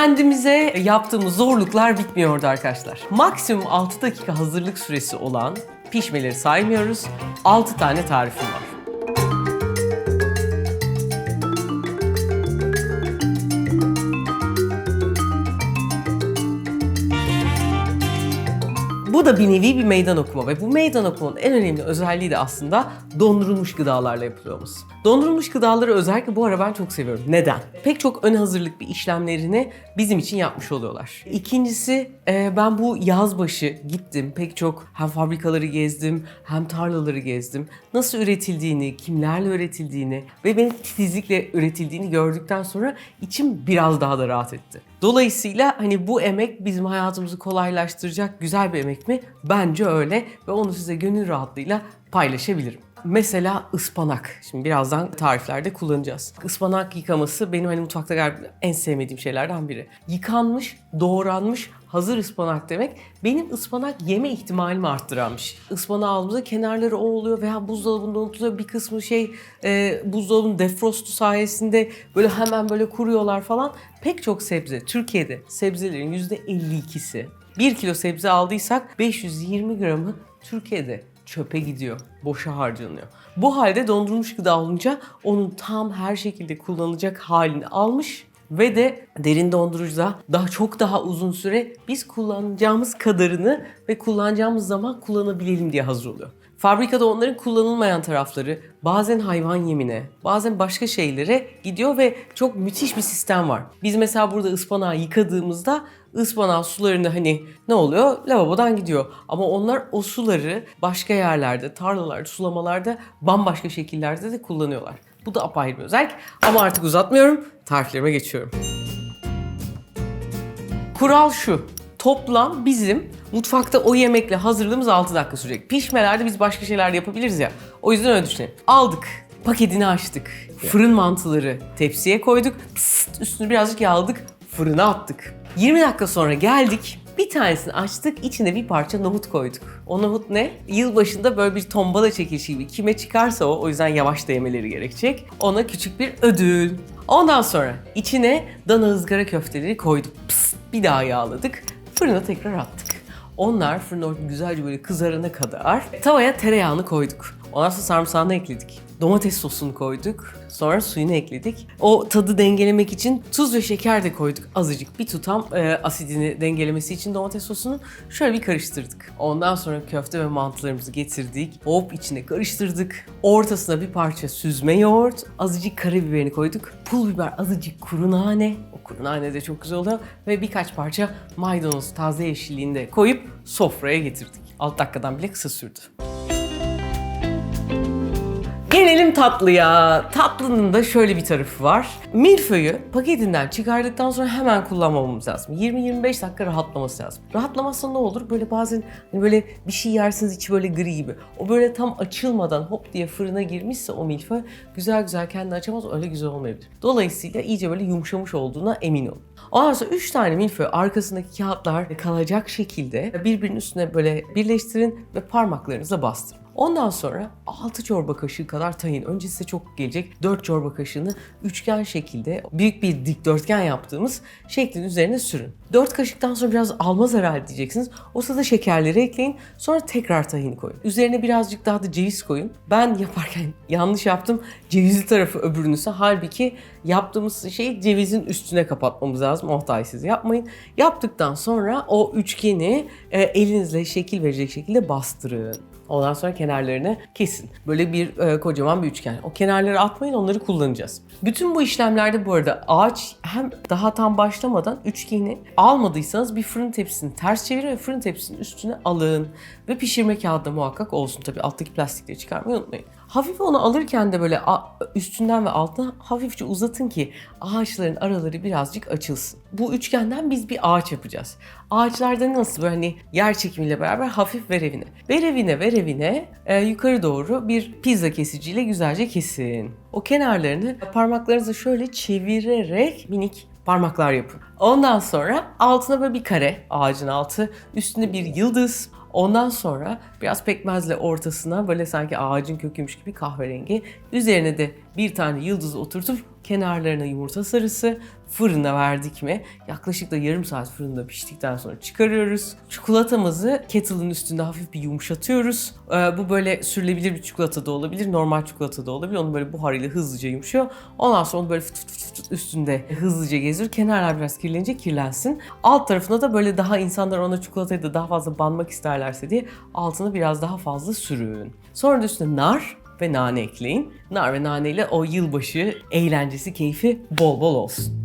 kendimize yaptığımız zorluklar bitmiyordu arkadaşlar. Maksimum 6 dakika hazırlık süresi olan pişmeleri saymıyoruz. 6 tane tarifim var. Da bir nevi bir meydan okuma ve bu meydan okumanın en önemli özelliği de aslında dondurulmuş gıdalarla yapılıyor. Dondurulmuş gıdaları özellikle bu ara ben çok seviyorum. Neden? Pek çok ön hazırlık bir işlemlerini bizim için yapmış oluyorlar. İkincisi e, ben bu yaz başı gittim. Pek çok hem fabrikaları gezdim hem tarlaları gezdim. Nasıl üretildiğini, kimlerle üretildiğini ve benim titizlikle üretildiğini gördükten sonra içim biraz daha da rahat etti. Dolayısıyla hani bu emek bizim hayatımızı kolaylaştıracak güzel bir emek mi? Bence öyle ve onu size gönül rahatlığıyla paylaşabilirim. Mesela ıspanak. Şimdi birazdan tariflerde kullanacağız. Ispanak yıkaması benim hani mutfakta en sevmediğim şeylerden biri. Yıkanmış, doğranmış, hazır ıspanak demek benim ıspanak yeme ihtimalimi arttıran bir şey. Ispanağı kenarları o oluyor veya buzdolabında unutuluyor. Bir kısmı şey e, buzdolabının defrostu sayesinde böyle hemen böyle kuruyorlar falan. Pek çok sebze, Türkiye'de sebzelerin %52'si 1 kilo sebze aldıysak 520 gramı Türkiye'de çöpe gidiyor, boşa harcanıyor. Bu halde dondurulmuş gıda olunca onun tam her şekilde kullanılacak halini almış ve de derin dondurucuda daha çok daha uzun süre biz kullanacağımız kadarını ve kullanacağımız zaman kullanabilelim diye hazır oluyor. Fabrikada onların kullanılmayan tarafları bazen hayvan yemine, bazen başka şeylere gidiyor ve çok müthiş bir sistem var. Biz mesela burada ıspanağı yıkadığımızda ıspanak sularını hani ne oluyor? Lavabodan gidiyor. Ama onlar o suları başka yerlerde, tarlalarda, sulamalarda bambaşka şekillerde de kullanıyorlar. Bu da apayrı bir özellik. Ama artık uzatmıyorum. Tariflerime geçiyorum. Kural şu. Toplam bizim mutfakta o yemekle hazırlığımız 6 dakika sürecek. Pişmelerde biz başka şeyler de yapabiliriz ya. O yüzden öyle düşünelim. Aldık. Paketini açtık. Fırın mantıları tepsiye koyduk. Pıst, üstünü birazcık yağladık. Fırına attık. 20 dakika sonra geldik. Bir tanesini açtık, içine bir parça nohut koyduk. O nohut ne? Yılbaşında böyle bir tombala çekilişi gibi. Kime çıkarsa o, o yüzden yavaş da yemeleri gerekecek. Ona küçük bir ödül. Ondan sonra içine dana ızgara köfteleri koyduk. Pıst, bir daha yağladık. Fırına tekrar attık. Onlar fırına güzelce böyle kızarana kadar tavaya tereyağını koyduk. Ondan sonra sarımsağını ekledik. Domates sosunu koyduk. Sonra suyunu ekledik. O tadı dengelemek için tuz ve şeker de koyduk. Azıcık bir tutam e, asidini dengelemesi için domates sosunu şöyle bir karıştırdık. Ondan sonra köfte ve mantılarımızı getirdik. Hop içine karıştırdık. Ortasına bir parça süzme yoğurt, azıcık karabiberini koyduk. Pul biber, azıcık kuru nane. O kuru nane de çok güzel oluyor. Ve birkaç parça maydanoz taze yeşilliğinde koyup sofraya getirdik. 6 dakikadan bile kısa sürdü. Gelelim tatlıya. Tatlının da şöyle bir tarafı var. Milföyü paketinden çıkardıktan sonra hemen kullanmamamız lazım. 20-25 dakika rahatlaması lazım. Rahatlamazsa ne olur? Böyle bazen hani böyle bir şey yersiniz içi böyle gri gibi. O böyle tam açılmadan hop diye fırına girmişse o milföy güzel güzel kendini açamaz öyle güzel olmayabilir. Dolayısıyla iyice böyle yumuşamış olduğuna emin olun. Ondan sonra 3 tane milföy arkasındaki kağıtlar kalacak şekilde birbirinin üstüne böyle birleştirin ve parmaklarınızla bastırın. Ondan sonra 6 çorba kaşığı kadar tahin. Önce size çok gelecek 4 çorba kaşığını üçgen şekilde büyük bir dikdörtgen yaptığımız şeklin üzerine sürün. 4 kaşıktan sonra biraz almaz herhalde diyeceksiniz. O sırada şekerleri ekleyin. Sonra tekrar tahini koyun. Üzerine birazcık daha da ceviz koyun. Ben yaparken yanlış yaptım. Cevizli tarafı öbürünüse. Halbuki yaptığımız şeyi cevizin üstüne kapatmamız lazım. O siz yapmayın. Yaptıktan sonra o üçgeni e, elinizle şekil verecek şekilde bastırın. Ondan sonra kenarlarını kesin. Böyle bir e, kocaman bir üçgen. O kenarları atmayın onları kullanacağız. Bütün bu işlemlerde bu arada ağaç hem daha tam başlamadan üçgeni almadıysanız bir fırın tepsisini ters çevirin ve fırın tepsisinin üstüne alın. Ve pişirme kağıdı da muhakkak olsun. Tabii alttaki plastikleri çıkarmayı unutmayın. Hafif onu alırken de böyle üstünden ve altına hafifçe uzatın ki ağaçların araları birazcık açılsın. Bu üçgenden biz bir ağaç yapacağız. Ağaçlarda nasıl böyle hani yer çekimiyle beraber hafif ver evine. Ver evine ver evine e, yukarı doğru bir pizza kesiciyle güzelce kesin. O kenarlarını parmaklarınızla şöyle çevirerek minik parmaklar yapın. Ondan sonra altına böyle bir kare ağacın altı, üstüne bir yıldız, Ondan sonra biraz pekmezle ortasına böyle sanki ağacın köküymüş gibi kahverengi. Üzerine de bir tane yıldız oturtup kenarlarına yumurta sarısı fırına verdik mi yaklaşık da yarım saat fırında piştikten sonra çıkarıyoruz. Çikolatamızı kettle'ın üstünde hafif bir yumuşatıyoruz. Ee, bu böyle sürülebilir bir çikolata da olabilir, normal çikolata da olabilir. Onu böyle buharıyla hızlıca yumuşuyor. Ondan sonra onu böyle fıt fıt fıt fıt üstünde hızlıca geziyor. Kenarlar biraz kirlenince kirlensin. Alt tarafına da böyle daha insanlar ona çikolatayı da daha fazla banmak isterlerse diye altına biraz daha fazla sürün. Sonra da üstüne nar ve nane ekleyin. Nar ve nane ile o yılbaşı eğlencesi, keyfi bol bol olsun.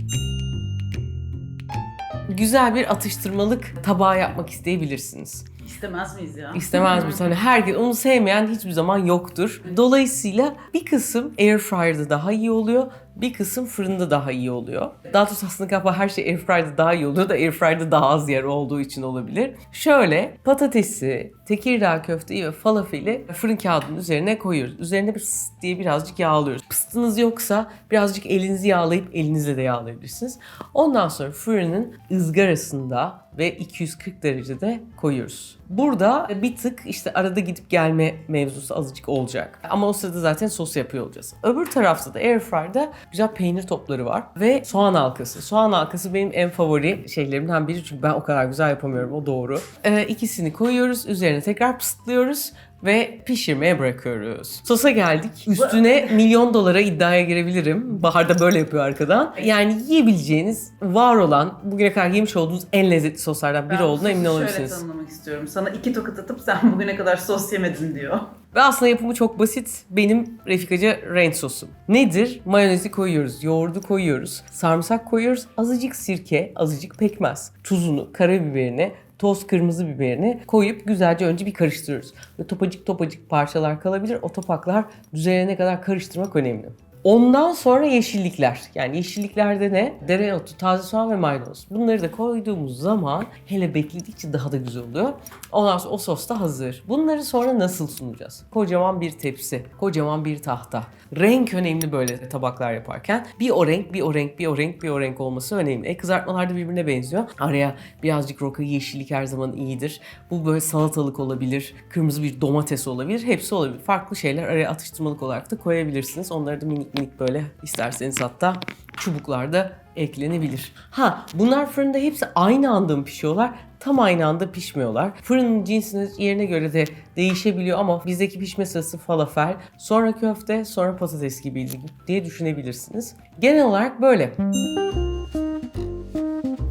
Güzel bir atıştırmalık tabağı yapmak isteyebilirsiniz. İstemez miyiz ya? İstemez misin? Hani herkes onu sevmeyen hiçbir zaman yoktur. Dolayısıyla bir kısım air fryer'da daha iyi oluyor. Bir kısım fırında daha iyi oluyor. Daha doğrusu aslında galiba her şey air fryer'da daha iyi oluyor da air fryer'da daha az yer olduğu için olabilir. Şöyle patatesi, tekirdağ köfteyi ve falafeli fırın kağıdının üzerine koyuyoruz. Üzerine sıs diye birazcık yağlıyoruz. Pıstınız yoksa birazcık elinizi yağlayıp elinizle de yağlayabilirsiniz. Ondan sonra fırının ızgarasında ve 240 derecede koyuyoruz. Burada bir tık işte arada gidip gelme mevzusu azıcık olacak. Ama o sırada zaten sos yapıyor olacağız. Öbür tarafta da airfryer'da güzel peynir topları var ve soğan halkası. Soğan halkası benim en favori şeylerimden biri çünkü ben o kadar güzel yapamıyorum o doğru. Ee, ikisini koyuyoruz, üzerine tekrar pısıtlıyoruz ve pişirmeye bırakıyoruz. Sosa geldik. Üstüne milyon dolara iddiaya girebilirim. Bahar da böyle yapıyor arkadan. Yani yiyebileceğiniz, var olan, bugüne kadar yemiş olduğunuz en lezzetli soslardan biri Ben olduğuna emin Şöyle olabilirsiniz. tanımlamak istiyorum. Sana iki tokat atıp sen bugüne kadar sos yemedin diyor. Ve aslında yapımı çok basit. Benim Refikacı ranch sosum. Nedir? Mayonezi koyuyoruz, yoğurdu koyuyoruz, sarımsak koyuyoruz, azıcık sirke, azıcık pekmez, tuzunu, karabiberini, toz kırmızı biberini koyup güzelce önce bir karıştırıyoruz. Ve topacık topacık parçalar kalabilir. O topaklar düzelene kadar karıştırmak önemli. Ondan sonra yeşillikler. Yani yeşilliklerde ne? Dereotu, taze soğan ve maydanoz. Bunları da koyduğumuz zaman hele bekledikçe daha da güzel oluyor. Ondan sonra o sos da hazır. Bunları sonra nasıl sunacağız? Kocaman bir tepsi, kocaman bir tahta. Renk önemli böyle tabaklar yaparken. Bir o renk, bir o renk, bir o renk, bir o renk olması önemli. E kızartmalar da birbirine benziyor. Araya birazcık roka yeşillik her zaman iyidir. Bu böyle salatalık olabilir, kırmızı bir domates olabilir. Hepsi olabilir. Farklı şeyler araya atıştırmalık olarak da koyabilirsiniz. Onları da minik minik böyle isterseniz hatta çubuklarda eklenebilir. Ha bunlar fırında hepsi aynı anda mı pişiyorlar? Tam aynı anda pişmiyorlar. Fırının cinsine yerine göre de değişebiliyor ama bizdeki pişme sırası falafel, sonra köfte, sonra patates gibiydi diye düşünebilirsiniz. Genel olarak böyle.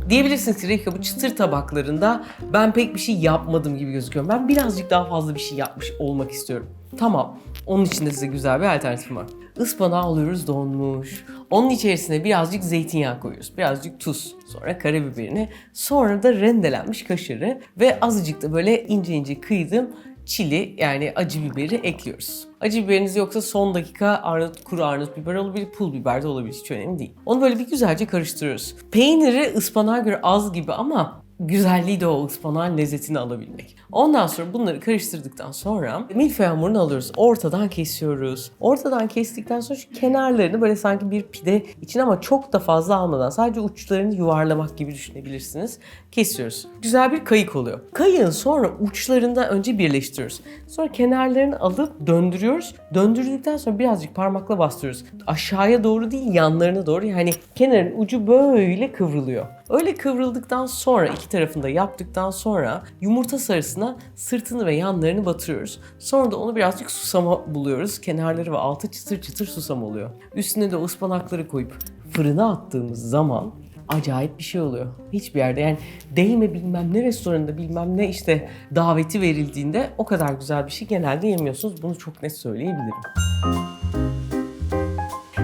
Diyebilirsiniz ki Rika bu çıtır tabaklarında ben pek bir şey yapmadım gibi gözüküyorum. Ben birazcık daha fazla bir şey yapmış olmak istiyorum. Tamam. Onun için de size güzel bir alternatifim var. Ispanağı alıyoruz donmuş. Onun içerisine birazcık zeytinyağı koyuyoruz. Birazcık tuz. Sonra karabiberini. Sonra da rendelenmiş kaşarı. Ve azıcık da böyle ince ince kıydım çili yani acı biberi ekliyoruz. Acı biberiniz yoksa son dakika arnavut, kuru arnavut biber olabilir, pul biber de olabilir. Hiç önemli değil. Onu böyle bir güzelce karıştırıyoruz. Peyniri ıspanağa göre az gibi ama güzelliği de o ıspanağın lezzetini alabilmek. Ondan sonra bunları karıştırdıktan sonra milföy hamurunu alıyoruz. Ortadan kesiyoruz. Ortadan kestikten sonra şu kenarlarını böyle sanki bir pide için ama çok da fazla almadan sadece uçlarını yuvarlamak gibi düşünebilirsiniz. Kesiyoruz. Güzel bir kayık oluyor. Kayığın sonra uçlarında önce birleştiriyoruz. Sonra kenarlarını alıp döndürüyoruz. Döndürdükten sonra birazcık parmakla bastırıyoruz. Aşağıya doğru değil yanlarına doğru yani kenarın ucu böyle kıvrılıyor. Öyle kıvrıldıktan sonra iki tarafını da yaptıktan sonra yumurta sarısına sırtını ve yanlarını batırıyoruz. Sonra da onu birazcık susama buluyoruz. Kenarları ve altı çıtır çıtır susam oluyor. Üstüne de ıspanakları koyup fırına attığımız zaman acayip bir şey oluyor. Hiçbir yerde yani değme bilmem ne restoranında bilmem ne işte daveti verildiğinde o kadar güzel bir şey genelde yemiyorsunuz. Bunu çok net söyleyebilirim.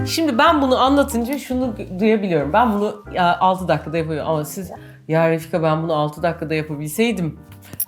Şimdi ben bunu anlatınca şunu duyabiliyorum. Ben bunu ya 6 dakikada yapıyorum ama siz ya Refika ben bunu 6 dakikada yapabilseydim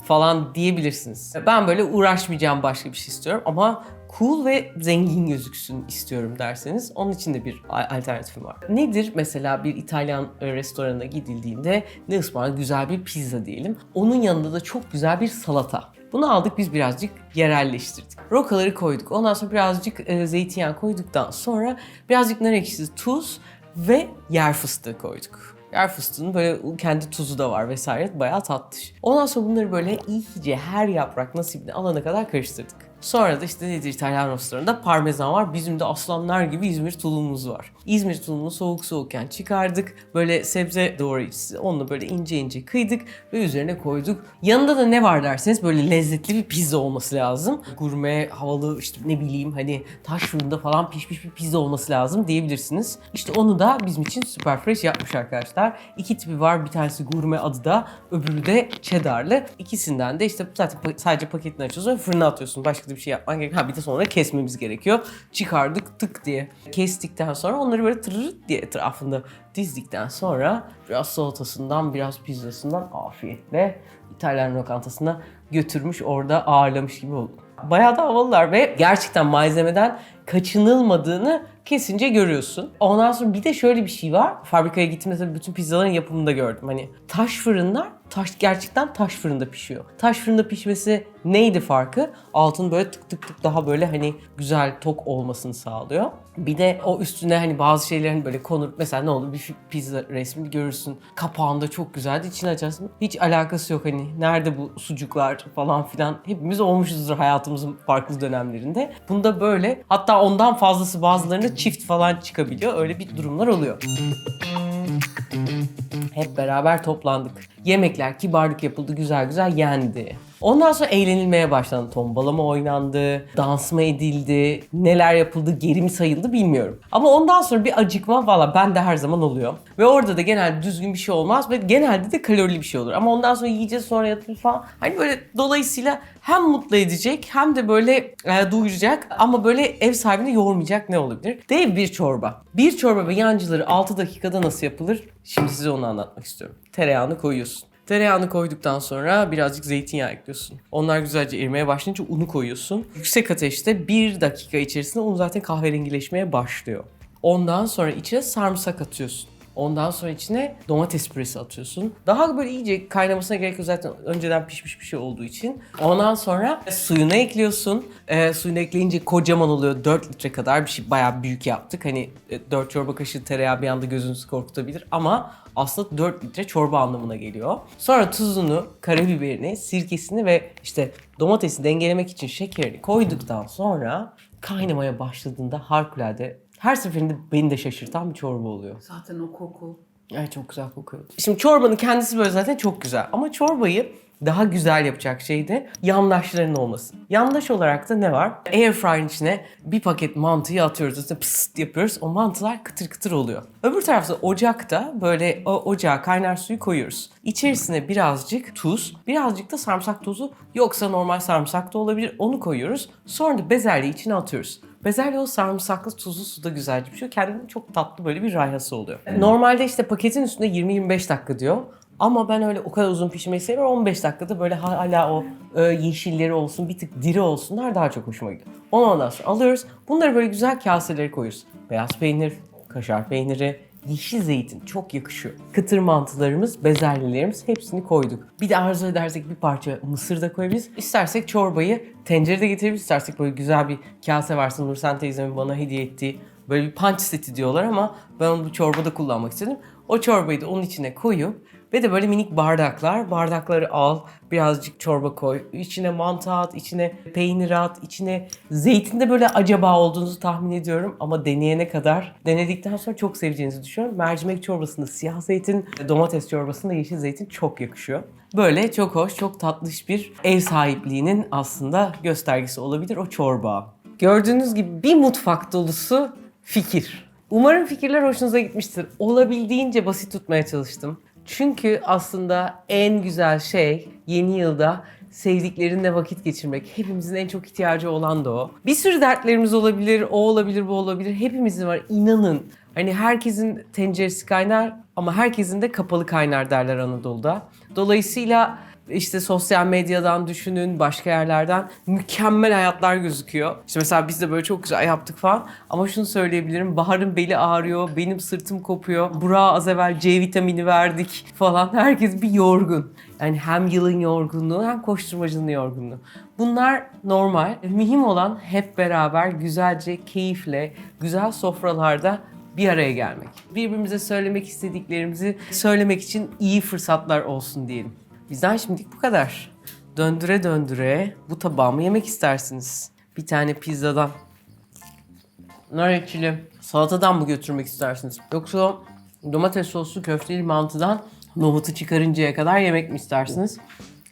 falan diyebilirsiniz. Ben böyle uğraşmayacağım başka bir şey istiyorum ama cool ve zengin gözüksün istiyorum derseniz onun için de bir alternatifim var. Nedir mesela bir İtalyan e, restoranına gidildiğinde ne ısmarladık güzel bir pizza diyelim. Onun yanında da çok güzel bir salata. Bunu aldık biz birazcık yerelleştirdik. Rokaları koyduk. Ondan sonra birazcık e, zeytinyağı koyduktan sonra birazcık nar ekşisi, tuz ve yer fıstığı koyduk. Yer fıstığının böyle kendi tuzu da var vesaire bayağı tatlış. Ondan sonra bunları böyle iyice her yaprak nasibini alana kadar karıştırdık. Sonra da işte nedir İtalyan restoranında parmesan var. Bizim de aslanlar gibi İzmir tulumumuz var. İzmir tulumunu soğuk soğukken çıkardık. Böyle sebze doğrayıcısı. Onu böyle ince ince kıydık ve üzerine koyduk. Yanında da ne var derseniz böyle lezzetli bir pizza olması lazım. Gurme, havalı işte ne bileyim hani taş fırında falan pişmiş bir pizza olması lazım diyebilirsiniz. İşte onu da bizim için super fresh yapmış arkadaşlar. İki tipi var. Bir tanesi gurme adı da öbürü de cheddarlı. İkisinden de işte zaten sadece paketini açıyorsun ve fırına atıyorsun. Başka da bir şey yapman gerekiyor. Ha bir de sonra kesmemiz gerekiyor. Çıkardık tık diye. Kestikten sonra onları böyle tırırt diye etrafında dizdikten sonra biraz salatasından biraz pizzasından afiyetle İtalyan lokantasına götürmüş orada ağırlamış gibi oldu. Bayağı da havalılar ve gerçekten malzemeden kaçınılmadığını kesince görüyorsun. Ondan sonra bir de şöyle bir şey var. Fabrikaya gittiğimde tabii bütün pizzaların yapımında gördüm. Hani taş fırınlar taş gerçekten taş fırında pişiyor. Taş fırında pişmesi neydi farkı? Altın böyle tık tık tık daha böyle hani güzel tok olmasını sağlıyor. Bir de o üstüne hani bazı şeylerin böyle konur mesela ne olur bir pizza resmi görürsün. Kapağında çok güzeldi. içini açarsın. Hiç alakası yok hani nerede bu sucuklar falan filan. Hepimiz olmuşuzdur hayatımızın farklı dönemlerinde. Bunda böyle hatta ondan fazlası bazılarında çift falan çıkabiliyor. Öyle bir durumlar oluyor. Hep beraber toplandık. Yemekler, kibarlık yapıldı, güzel güzel yendi. Ondan sonra eğlenilmeye başlandı. Tombalama oynandı, dans mı edildi, neler yapıldı, geri mi sayıldı bilmiyorum. Ama ondan sonra bir acıkma valla bende her zaman oluyor. Ve orada da genelde düzgün bir şey olmaz ve genelde de kalorili bir şey olur. Ama ondan sonra yiyeceğiz sonra yatırız falan. Hani böyle dolayısıyla hem mutlu edecek hem de böyle e, doyuracak ama böyle ev sahibini yormayacak ne olabilir? Dev bir çorba. Bir çorba ve yancıları 6 dakikada nasıl yapılır? Şimdi size onu anlatmak istiyorum. Tereyağını koyuyorsun. Tereyağını koyduktan sonra birazcık zeytinyağı ekliyorsun. Onlar güzelce erimeye başlayınca unu koyuyorsun. Yüksek ateşte bir dakika içerisinde un zaten kahverengileşmeye başlıyor. Ondan sonra içine sarımsak atıyorsun. Ondan sonra içine domates püresi atıyorsun. Daha böyle iyice kaynamasına gerek yok zaten önceden pişmiş bir şey olduğu için. Ondan sonra suyunu ekliyorsun. Ee, suyunu ekleyince kocaman oluyor. 4 litre kadar bir şey bayağı büyük yaptık. Hani 4 çorba kaşığı tereyağı bir anda gözünüzü korkutabilir ama aslında 4 litre çorba anlamına geliyor. Sonra tuzunu, karabiberini, sirkesini ve işte domatesi dengelemek için şekerini koyduktan sonra kaynamaya başladığında harikulade her seferinde beni de şaşırtan bir çorba oluyor. Zaten o koku. Ay çok güzel kokuyor. Şimdi çorbanın kendisi böyle zaten çok güzel. Ama çorbayı daha güzel yapacak şey de yandaşların olması. Yandaş olarak da ne var? Airfryer'ın içine bir paket mantıyı atıyoruz. İşte pıst yapıyoruz. O mantılar kıtır kıtır oluyor. Öbür tarafta ocakta böyle o ocağa kaynar suyu koyuyoruz. İçerisine birazcık tuz, birazcık da sarımsak tozu yoksa normal sarımsak da olabilir. Onu koyuyoruz. Sonra da bezelye içine atıyoruz. Bezelye o sarımsaklı tuzlu suda güzelce pişiyor. Kendine çok tatlı böyle bir rayhası oluyor. Normalde işte paketin üstünde 20-25 dakika diyor. Ama ben öyle o kadar uzun pişmeyi seviyorum. 15 dakikada böyle hala o e, yeşilleri olsun, bir tık diri olsunlar daha çok hoşuma gidiyor. Onu ondan sonra alıyoruz. Bunları böyle güzel kaselere koyuyoruz. Beyaz peynir, kaşar peyniri, yeşil zeytin çok yakışıyor. Kıtır mantılarımız, bezelyelerimiz hepsini koyduk. Bir de arzu edersek bir parça mısır da koyabiliriz. İstersek çorbayı tencerede getirebiliriz. İstersek böyle güzel bir kase varsa Nursen teyzemin bana hediye ettiği böyle bir punch seti diyorlar ama ben onu bu çorbada kullanmak istedim. O çorbayı da onun içine koyup ve de böyle minik bardaklar. Bardakları al, birazcık çorba koy. içine mantı at, içine peynir at, içine zeytin de böyle acaba olduğunuzu tahmin ediyorum. Ama deneyene kadar, denedikten sonra çok seveceğinizi düşünüyorum. Mercimek çorbasında siyah zeytin, domates çorbasında yeşil zeytin çok yakışıyor. Böyle çok hoş, çok tatlış bir ev sahipliğinin aslında göstergesi olabilir o çorba. Gördüğünüz gibi bir mutfak dolusu fikir. Umarım fikirler hoşunuza gitmiştir. Olabildiğince basit tutmaya çalıştım. Çünkü aslında en güzel şey yeni yılda sevdiklerinle vakit geçirmek. Hepimizin en çok ihtiyacı olan da o. Bir sürü dertlerimiz olabilir, o olabilir, bu olabilir. Hepimizin var. İnanın. Hani herkesin tenceresi kaynar ama herkesin de kapalı kaynar derler Anadolu'da. Dolayısıyla işte sosyal medyadan düşünün, başka yerlerden mükemmel hayatlar gözüküyor. İşte mesela biz de böyle çok güzel yaptık falan. Ama şunu söyleyebilirim, Bahar'ın beli ağrıyor, benim sırtım kopuyor. Burak'a az evvel C vitamini verdik falan. Herkes bir yorgun. Yani hem yılın yorgunluğu hem koşturmacının yorgunluğu. Bunlar normal. Mühim olan hep beraber güzelce, keyifle, güzel sofralarda bir araya gelmek. Birbirimize söylemek istediklerimizi söylemek için iyi fırsatlar olsun diyelim. Bizden şimdilik bu kadar. Döndüre döndüre bu tabağı mı yemek istersiniz? bir tane pizzadan, nar ekşili salatadan mı götürmek istersiniz? Yoksa domates soslu köfteli mantıdan nohutu çıkarıncaya kadar yemek mi istersiniz?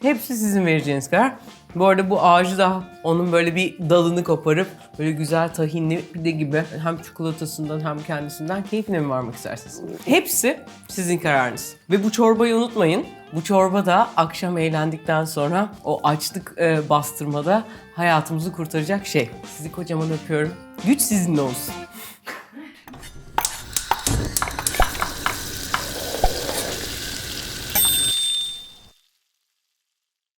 Hepsi sizin vereceğiniz karar. Bu arada bu ağacı da onun böyle bir dalını koparıp böyle güzel tahinli pide gibi hem çikolatasından hem kendisinden keyfine mi varmak istersiniz? Hepsi sizin kararınız. Ve bu çorbayı unutmayın. Bu çorba da akşam eğlendikten sonra o açlık e, bastırmada hayatımızı kurtaracak şey. Sizi kocaman öpüyorum. Güç sizinle olsun.